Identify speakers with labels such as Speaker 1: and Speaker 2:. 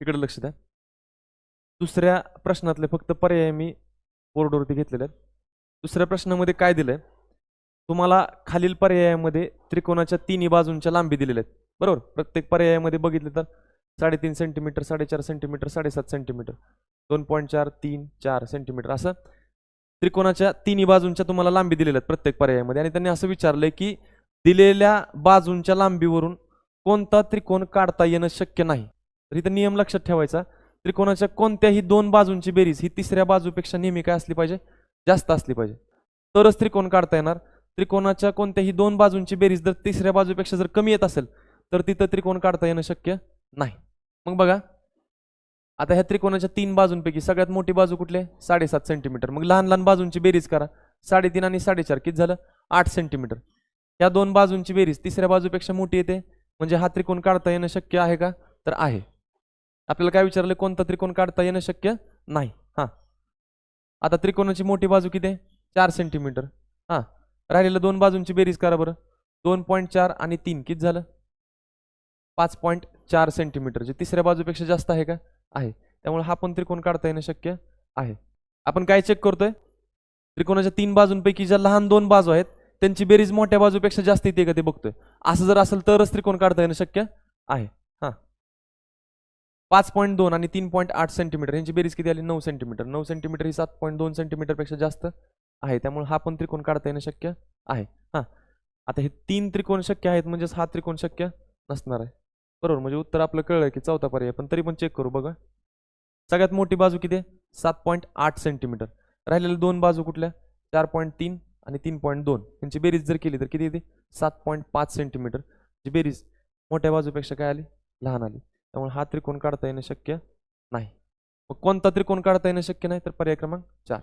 Speaker 1: इकडे लक्ष द्या. दुसऱ्या प्रश्नातले फक्त पर्याय मी बोर्डवरती घेतलेले आहेत. दुसऱ्या प्रश्नामध्ये काय दिलं आहे तुम्हाला खालील पर्यायामध्ये त्रिकोणाच्या तिन्ही बाजूंच्या लांबी दिलेल्या आहेत. बरोबर? प्रत्येक पर्यायामध्ये बघितले तर साडेतीन सेंटीमीटर साडेचार सेंटीमीटर साडेसात सेंटीमीटर दोन पॉईंट चार तीन चार सेंटीमीटर असं त्रिकोणाच्या तिन्ही बाजूंच्या तुम्हाला लांबी दिलेल्या आहेत प्रत्येक पर्यायामध्ये. आणि त्यांनी असं विचारलंय की दिलेल्या बाजूंच्या लांबीवरून कोणता त्रिकोण काढता येणं शक्य नाही? तर इथं नियम लक्षात ठेवायचा. त्रिकोणाच्या कोणत्याही दोन बाजूंची बेरीज ही तिसऱ्या बाजूपेक्षा नेहमी काय असली पाहिजे? जास्त असली पाहिजे. तरच त्रिकोण काढता येणार. त्रिकोणाच्या कोणत्याही दोन बाजूंची बेरीज जर तिसऱ्या बाजूपेक्षा जर कमी येत असेल तर तिथं त्रिकोण काढता येणं शक्य नाही. मग बघा. आता ह्या त्रिकोणाच्या तीन बाजूंपैकी सगळ्यात मोठी बाजू कुठली आहे? साडेसात सेंटीमीटर. मग लहान लहान बाजूंची बेरीज करा. साडेतीन आणि साडेचार किती झालं? आठ सेंटीमीटर. या दोन बाजूंची बेरीज तिसऱ्या बाजूपेक्षा मोठी येते. म्हणजे हा त्रिकोण काढता येणं शक्य आहे का? तर आहे. आपल्याला काय विचारलं कोणता त्रिकोण काढता येणं शक्य नाही? हां. आता त्रिकोणाची मोठी बाजू किती आहे? चार सेंटीमीटर हां. राहिलेलं दोन बाजूंची बेरीज करा बरं. दोन पॉईंट चार आणि तीन किती झालं? पाच पॉईंट चार सेंटीमीटर जे तिसऱ्या बाजूपेक्षा जास्त आहे का? आहे. त्यामुळे हा पण त्रिकोण काढता येणं शक्य आहे. आपण काय चेक करतोय? त्रिकोणाच्या तीन बाजूंपैकी ज्या लहान दोन बाजू आहेत त्यांची बेरीज मोठ्या बाजूपेक्षा जास्त येते का ते बघतोय. असं जर असेल तरच त्रिकोण काढता येणं शक्य आहे. हां. पाच पॉईंट दोन आणि तीन पॉईंट आठ सेंटीमीटर. यांची बेरीज किती आली? नऊ सेंटीमीटर. नऊ सेंटीमीटर ही सात पॉईंट दोन सेंटीमीटरपेक्षा जास्त आहे. त्यामुळे हा पण त्रिकोण काढता येणं शक्य आहे. हां. आता हे तीन त्रिकोण शक्य आहेत म्हणजेच हा त्रिकोण शक्य नसणार आहे. बरोबर. म्हणजे उत्तर आपलं कळलं की चौथा पर्याय. पण तरी पण चेक करू बघा. सगळ्यात मोठी बाजू किती आहे? सात पॉईंट आठ सेंटीमीटर. राहिलेल्या दोन बाजू कुठल्या? चार पॉईंट तीन आणि तीन पॉईंट दोन. यांची बेरीज जर केली तर किती येते? सात पॉईंट पाच सेंटीमीटर. जी बेरीज मोठ्या बाजूपेक्षा काय आली? लहान आली. त्यामुळे हा त्रिकोण काढता येणं शक्य नाही. मग कोणता त्रिकोण काढता येणं शक्य नाही? तर पर्याय क्रमांक चार.